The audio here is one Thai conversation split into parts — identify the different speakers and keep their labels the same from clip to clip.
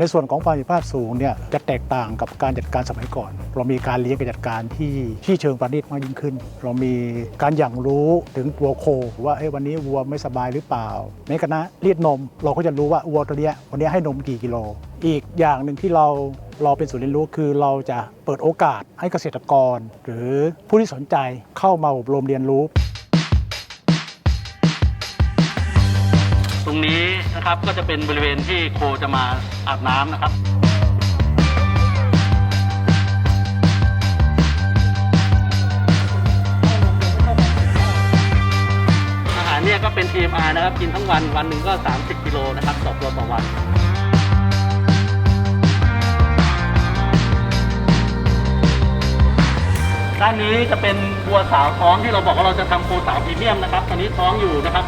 Speaker 1: ในส่วนของประสิทธิภาพสูงเนี่ยจะแตกต่างกับการจัดการสมัยก่อน เรามีการเลี้ยงการจัดการที่ที่เชิงประณีตมากยิ่งขึ้น เรามีการอย่างรู้ถึงวัวโค ว่าเอ้ยวันนี้วัวไม่สบายหรือเปล่าแม้กระทั่งรีดนม เราก็จะรู้ว่าวัวตัวเนี้ยวันนี้ให้นมกี่กิโล อีกอย่างหนึ่งที่เราเราเป็นศูนย์เรียนรู้คือเราจะเปิดโอกาสให้เกษตรกร หรือผู้ที่สนใจเข้ามาอบรมเรียนรู้
Speaker 2: ตรงนี้ นะครับ ก็จะเป็นบริเวณที่โคจะมาอาบน้ำนะครับ อาหารเนี่ยก็เป็น TMR นะครับ กินทั้งวันวันหนึ่งก็ 30กิโลนะครับต่อตัวต่อวัน ด้านนี้จะเป็นวัวสาวท้องที่เราบอกว่าเราจะทำโคสาวพรีเมียมนะครับ ตอนนี้ท้องอยู่นะครับ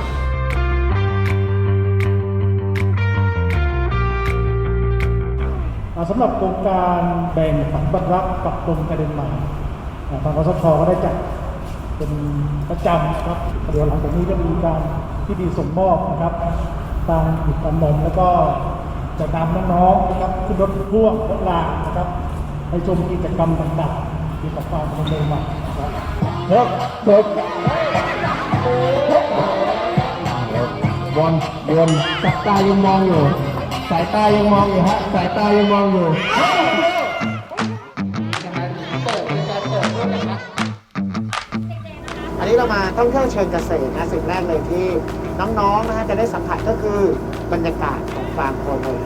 Speaker 3: สำหรับโครงการแบ่งผันบัตรรักปรับปรุงการเดินใหม่ทางกสทก็ได้จัดเป็นประจำนะครับเดี๋ยวหลังจากนี้จะมีการพิธีส่งมอบนะครับตามหยุดการนมแล้วก็จะนำน้องๆนะครับขึ้นรถพ่วงรถรางนะครับไปชมกิจกรรมต่างๆเกี่ยวกับการดำเนินใหม่ครับเฮ้ยเด็กวนวนสายตายังมองอยู่ สายตายังมองอยู่ฮะ สายตายังมองอยู่
Speaker 4: อันนี้เรามาท่องเที่ยวเชิงเกษตรนะสิ่งแรกเลยที่น้องๆนะฮะจะได้สัมผัสก็คือบรรยากาศของฟาร์มโคนม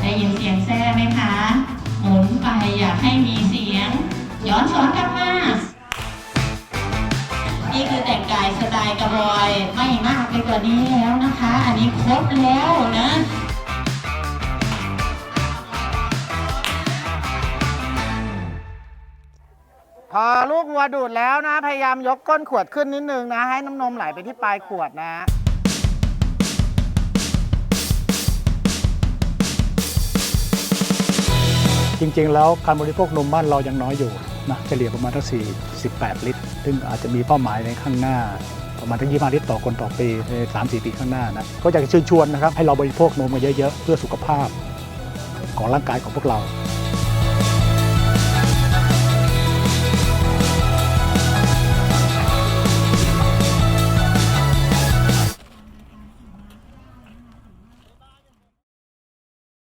Speaker 5: ได้ยินเสียงแซ่ไหมคะ หมุนไปอยากให้มีเสียง ย้อนสอนกลับมานี่ คือแต่งกายสไตล์กระบอยไม่มากไปกว่านี้แล้วนะคะ อันนี้ครบแล้วนะ
Speaker 4: พอลูกวัวดูดแล้วนะ พยายามยกก้นขวดขึ้นนิดนึงนะ ให้น้ำนมไหลไปที่ปลายขวดนะ
Speaker 1: จริงๆ แล้วการบริโภคนมบ้านเรายังน้อยอยู่ นะเฉลี่ยประมาณทั้ง48 ลิตร ซึ่งอาจจะมีเป้าหมายในข้างหน้าประมาณทั้ง25 ลิตรต่อคนต่อปีใน 3-4 ปีข้างหน้านะ ก็อยากจะเชิญชวนนะครับให้เราบริโภคนมกันเยอะๆ เพื่อสุขภาพของร่างกายของพวกเรา